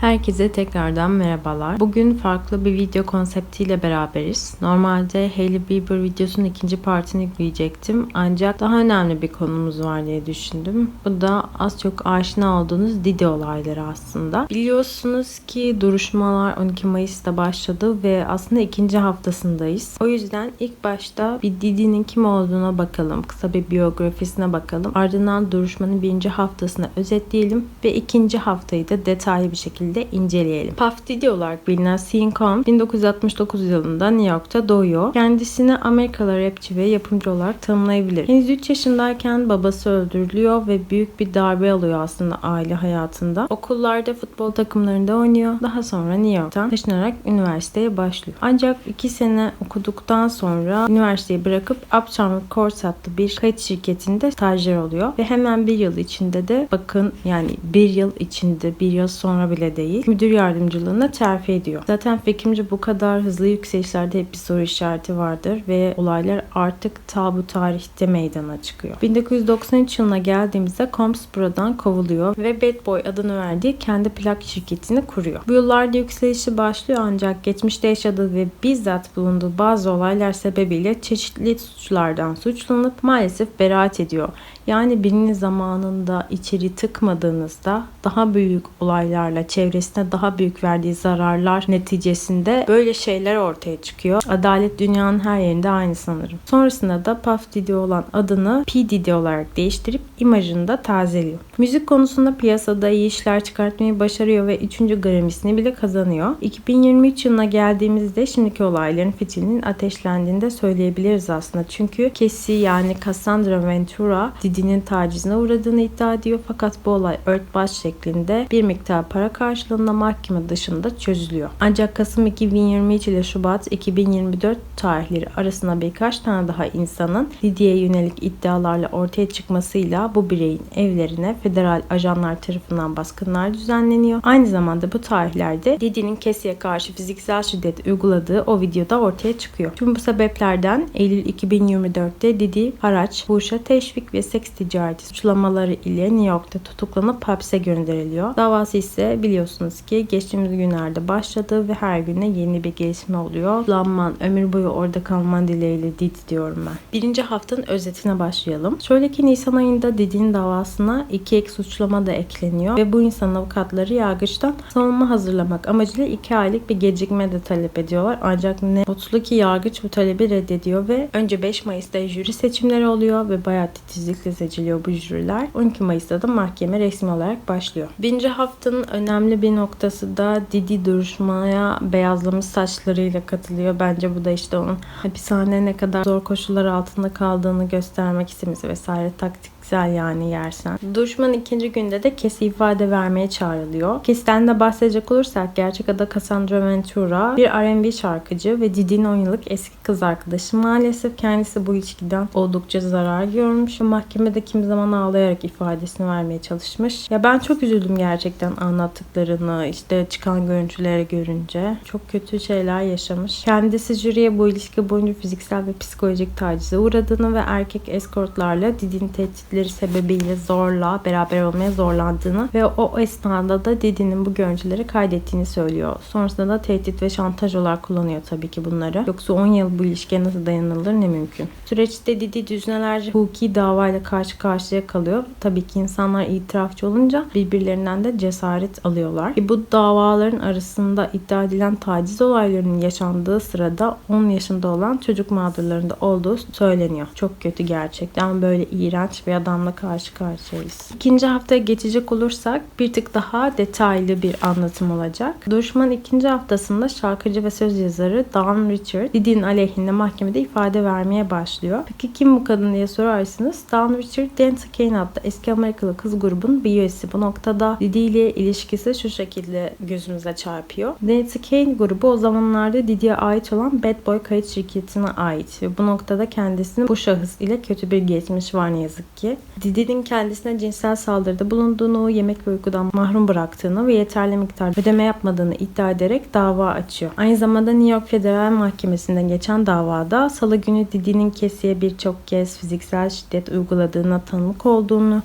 Herkese tekrardan merhabalar. Bugün farklı bir video konseptiyle beraberiz. Normalde Hailey Bieber videosunun ikinci partini yükleyecektim. Ancak daha önemli bir konumuz var diye düşündüm. Bu da az çok aşina olduğunuz Didi olayları aslında. Biliyorsunuz ki duruşmalar 12 Mayıs'ta başladı ve aslında ikinci haftasındayız. O yüzden ilk başta bir Didi'nin kim olduğuna bakalım. Kısa bir biyografisine bakalım. Ardından duruşmanın birinci haftasını özetleyelim ve ikinci haftayı da detaylı bir şekilde inceleyelim. Puff Diddy olarak bilinen Sean Combs 1969 yılında New York'ta doğuyor. Kendisini Amerikalı rapçi ve yapımcı olarak tanımlayabilir. Henüz 3 yaşındayken babası öldürülüyor ve büyük bir darbe alıyor aslında aile hayatında. Okullarda futbol takımlarında oynuyor. Daha sonra New York'tan taşınarak üniversiteye başlıyor. Ancak 2 sene okuduktan sonra üniversiteyi bırakıp Uptown Records adlı bir kayıt şirketinde stajyer oluyor. Ve hemen bir yıl içinde de bakın yani bir yıl içinde bir yıl sonra bile değil müdür yardımcılığına terfi ediyor. Zaten fikrimce bu kadar hızlı yükselişlerde hep bir soru işareti vardır ve olaylar artık ta bu tarihte meydana çıkıyor. 1993 yılına geldiğimizde Combs buradan kovuluyor ve Bad Boy adını verdiği kendi plak şirketini kuruyor. Bu yıllarda yükselişi başlıyor ancak geçmişte yaşadığı ve bizzat bulunduğu bazı olaylar sebebiyle çeşitli suçlardan suçlanıp maalesef beraat ediyor. Yani birini zamanında içeri tıkmadığınızda daha büyük olaylarla çevresine daha büyük verdiği zararlar neticesinde böyle şeyler ortaya çıkıyor. Adalet dünyanın her yerinde aynı sanırım. Sonrasında da Puff Diddy olan adını P Diddy olarak değiştirip imajını da tazeliyor. Müzik konusunda piyasada iyi işler çıkartmayı başarıyor ve 3. Grammy'sini bile kazanıyor. 2023 yılına geldiğimizde şimdiki olayların fitilinin ateşlendiğini de söyleyebiliriz aslında. Çünkü Cassie yani Cassandra Ventura Diddy'nin tacizine uğradığını iddia ediyor fakat bu olay örtbas şeklinde bir miktar para karşılığında mahkeme dışında çözülüyor. Ancak Kasım 2023 ile Şubat 2024 tarihleri arasında birkaç tane daha insanın Diddy'ye yönelik iddialarla ortaya çıkmasıyla bu bireyin evlerine federal ajanlar tarafından baskınlar düzenleniyor. Aynı zamanda bu tarihlerde Diddy'nin Cassie'ye karşı fiziksel şiddet uyguladığı o videoda ortaya çıkıyor. Tüm bu sebeplerden Eylül 2024'te Diddy haraç, fuhuşa teşvik ve seks ticareti suçlamaları ile New York'ta tutuklanıp hapse gönderiliyor. Davası ise biliyorsunuz ki geçtiğimiz günlerde başladı ve her güne yeni bir gelişme oluyor. Lanman, ömür boyu orada kalman dileğiyle Didi diyorum ben. Birinci haftanın özetine başlayalım. Şöyle ki Nisan ayında Didi'nin davasına iki ek suçlama da ekleniyor ve bu insan avukatları yargıçtan savunma hazırlamak amacıyla iki aylık bir gecikme de talep ediyorlar. Ancak ne mutlu ki yargıç bu talebi reddediyor ve önce 5 Mayıs'ta jüri seçimleri oluyor ve bayağı titizlikle seçiliyor bu jüriler. 12 Mayıs'ta da mahkeme resmi olarak başlıyor. Birinci haftanın önemli bir noktası da Didi duruşmaya beyazlamış saçlarıyla katılıyor. Bence bu da işte onun hapishane ne kadar zor koşullar altında kaldığını göstermek istemesi vesaire taktik güzel yani yersen. Duruşmanın ikinci günde de Kesi ifade vermeye çağrılıyor. Kesi'den de bahsedecek olursak gerçek adı Cassandra Ventura bir R&B şarkıcı ve Didi'nin 10 yıllık eski kız arkadaşı. Maalesef kendisi bu ilişkiden oldukça zarar görmüş mahkemede kim zaman ağlayarak ifadesini vermeye çalışmış. Ya ben çok üzüldüm gerçekten anlattıklarını işte çıkan görüntülere görünce. Çok kötü şeyler yaşamış. Kendisi jüriye bu ilişki boyunca fiziksel ve psikolojik tacize uğradığını ve erkek eskortlarla Didi'nin tehditleri sebebiyle zorla beraber olmaya zorlandığını ve o esnada da Didi'nin bu görüntüleri kaydettiğini söylüyor. Sonrasında da tehdit ve şantaj olarak kullanıyor tabii ki bunları. Yoksa 10 yıl bu ilişkiye nasıl dayanılır ne mümkün. Süreçte Didi düzinelerce hukuki davayla karşı karşıya kalıyor. Tabii ki insanlar itirafçı olunca birbirlerinden de cesaret alıyorlar. E bu davaların arasında iddia edilen taciz olaylarının yaşandığı sırada 10 yaşında olan çocuk mağdurlarında olduğu söyleniyor. Çok kötü gerçekten böyle iğrenç bir adamla karşı karşıyayız. İkinci haftaya geçecek olursak bir tık daha detaylı bir anlatım olacak. Duruşmanın ikinci haftasında şarkıcı ve söz yazarı Dawn Richard Didi'nin aleyhinde mahkemede ifade vermeye başlıyor. Peki kim bu kadın diye sorarsınız. Dawn Richard, Dancy Kane adlı eski Amerikalı kız grubun bir üyesi. Bu noktada Didi ile ilişkisi şu şekilde gözümüze çarpıyor. Dancy Kane grubu o zamanlarda Didi'ye ait olan Bad Boy kayıt şirketine ait ve bu noktada kendisinin bu şahıs ile kötü bir geçmiş var ne yazık ki. Didi'nin kendisine cinsel saldırıda bulunduğunu, yemek ve uykudan mahrum bıraktığını ve yeterli miktar ödeme yapmadığını iddia ederek dava açıyor. Aynı zamanda New York Federal Mahkemesi'nden geçen davada salı günü Didi'nin Kesi'ye birçok kez fiziksel şiddet uyguladığına tanık olduğunu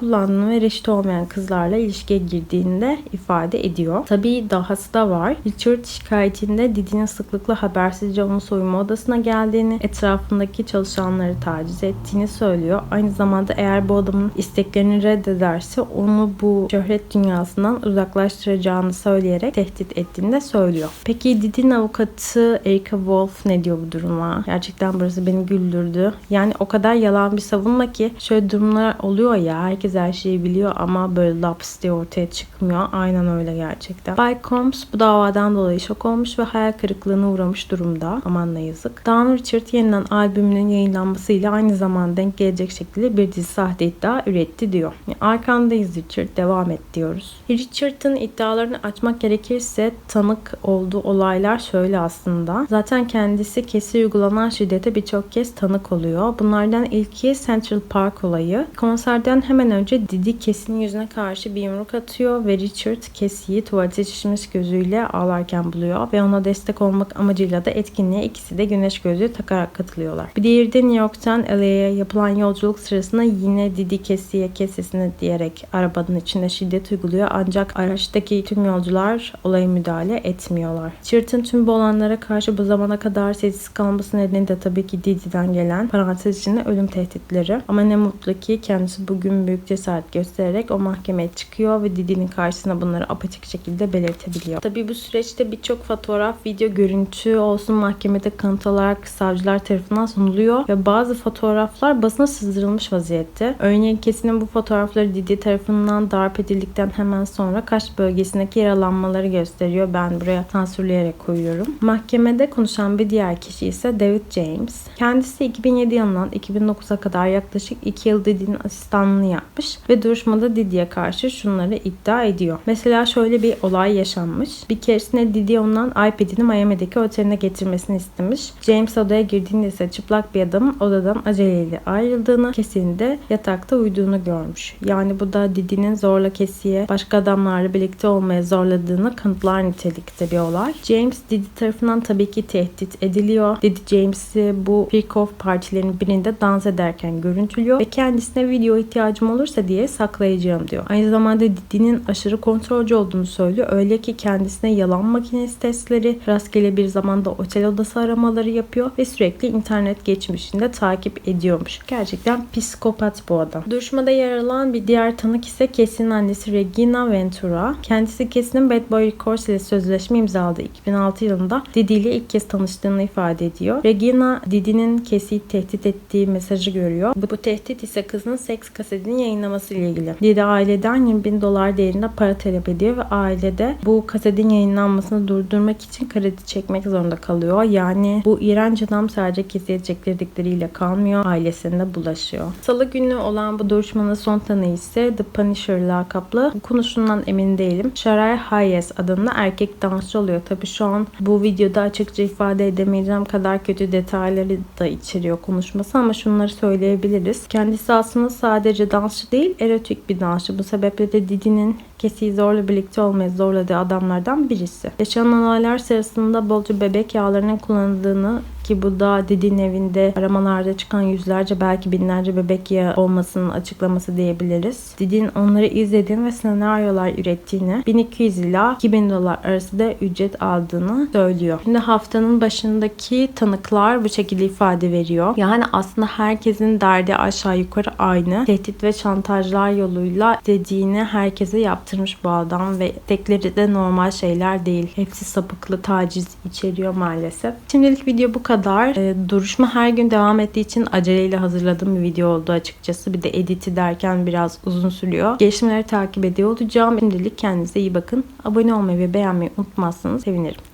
kullandığını ve reşit olmayan kızlarla ilişkiye girdiğini de ifade ediyor. Tabii dahası da var. Richard şikayetinde Didi'nin sıklıkla habersizce onun soyunma odasına geldiğini, etrafındaki çalışanları taciz ettiğini söylüyor. Aynı zamanda eğer bu adamın isteklerini reddederse onu bu şöhret dünyasından uzaklaştıracağını söyleyerek tehdit ettiğini de söylüyor. Peki Didi'nin avukatı Erika Wolf ne diyor bu duruma? Gerçekten burası beni güldürdü. Yani o kadar yalan bir savunma ki şöyle durumlar oluyor ya herkes her şeyi biliyor ama böyle laps diye ortaya çıkmıyor. Aynen öyle gerçekten. Bay Combs bu davadan dolayı şok olmuş ve hayal kırıklığına uğramış durumda. Aman ne yazık. Dan Richard yeniden albümünün yayınlanmasıyla aynı zamanda denk gelecek şekilde bir dizi sahte iddia üretti diyor. Yani arkandayız Richard devam et diyoruz. Richard'ın iddialarını açmak gerekirse tanık olduğu olaylar şöyle aslında. Zaten kendisi kesi uygulanan şiddete birçok kez tanık oluyor. Bunlardan ilki Central Park olayı. Konserden hemen önce Didi Kes'in yüzüne karşı bir yumruk atıyor ve Richard Kes'i tuvalete şişmiş gözüyle ağlarken buluyor ve ona destek olmak amacıyla da etkinliğe ikisi de güneş gözlüğü takarak katılıyorlar. Bir diğeri de New York'tan LA'ya yapılan yolculuk sırasında yine Didi Kes'iye kesesini diyerek arabanın içinde şiddet uyguluyor ancak araçtaki tüm yolcular olaya müdahale etmiyorlar. Richard'ın tüm bu olanlara karşı bu zamana kadar sessiz kalması nedeni de tabii ki Didi'den gelen parantez içinde ölüm tehditleri. Ama ne mutlu ki kendisi bugün büyük cesaret göstererek o mahkemeye çıkıyor ve Didi'nin karşısına bunları apaçık şekilde belirtebiliyor. Tabii bu süreçte birçok fotoğraf, video, görüntü olsun mahkemede kanıt olarak savcılar tarafından sunuluyor ve bazı fotoğraflar basına sızdırılmış vaziyette. Örneğin kesinin bu fotoğrafları Didi tarafından darp edildikten hemen sonra kaş bölgesindeki yaralanmaları gösteriyor. Ben buraya sansürleyerek koyuyorum. Mahkemede konuşan bir diğer kişi ise David James. Kendisi 2007 yılından 2009'a kadar yaklaşık 2 yıl Didi'nin asistanlığını yapmış ve duruşmada Didi'ye karşı şunları iddia ediyor. Mesela şöyle bir olay yaşanmış. Bir keresinde Didi ondan iPad'ini Miami'deki oteline getirmesini istemiş. James odaya girdiğinde ise çıplak bir adamın odadan aceleyle ayrıldığını, kesinde yatakta uyuduğunu görmüş. Yani bu da Didi'nin zorla kesiye başka adamlarla birlikte olmaya zorladığını kanıtlar nitelikte bir olay. James Didi tarafından tabii ki tehdit ediliyor. Didi James'i bu freak-off partilerinin birinde dans ederken görüntülüyor ve kendisine video ihtiyacım olursa diye saklayacağım diyor. Aynı zamanda Didi'nin aşırı kontrolcü olduğunu söylüyor. Öyle ki kendisine yalan makinesi testleri, rastgele bir zamanda otel odası aramaları yapıyor ve sürekli internet geçmişinde takip ediyormuş. Gerçekten psikopat bu adam. Duruşmada yer alan bir diğer tanık ise Kes'in annesi Regina Ventura. Kendisi Kes'in Bad Boy Records ile sözleşme imzaladığı 2006 yılında Didi ile ilk kez tanıştığını ifade ediyor. Regina Didi'nin Kes'i tehdit ettiği mesajı görüyor. Bu, bu tehdit ise kızının seks kasetini yayınlaması ile ilgili. Didi aileden 20 bin dolar değerinde para talep ediyor ve ailede bu kasetin yayınlanmasını durdurmak için kredi çekmek zorunda kalıyor. Yani bu iğrenç adam sadece kesiyecek dedikleriyle kalmıyor. Ailesinde bulaşıyor. Salı günü olan bu duruşmanın son tanığı ise The Punisher lakaplı. Bu konuşundan emin değilim. Sharai Hayes adında erkek dansçı oluyor. Tabii şu an bu videoda açıkça ifade edemeyeceğim kadar kötü detayları da içeriyor konuşması ama şunları söyleyebiliriz. Kendisi aslında sadece dansçı değil, erotik bir dansçı. Bu sebeple de Didi'nin Kesi'yi zorla birlikte olmaya zorladığı adamlardan birisi. Yaşanan olaylar sırasında bolca bebek yağlarının kullanıldığını ki bu da Didi'nin evinde aramalarda çıkan yüzlerce belki binlerce bebek yağı olmasının açıklaması diyebiliriz. Didi'nin onları izlediğini ve senaryolar ürettiğini 1200 ila 2000 dolar arası da ücret aldığını söylüyor. Şimdi haftanın başındaki tanıklar bu şekilde ifade veriyor. Yani aslında herkesin derdi aşağı yukarı aynı. Tehdit ve şantajlar yoluyla dediğini herkese yaptırmış bu adam ve tekleri de normal şeyler değil. Hepsi sapıklı taciz içeriyor maalesef. Şimdilik video bu kadar. E, duruşma her gün devam ettiği için aceleyle hazırladığım bir video oldu açıkçası. Bir de editi derken biraz uzun sürüyor. Gelişmeleri takip ediyor olacağım. Şimdilik kendinize iyi bakın. Abone olmayı ve beğenmeyi unutmazsanız sevinirim.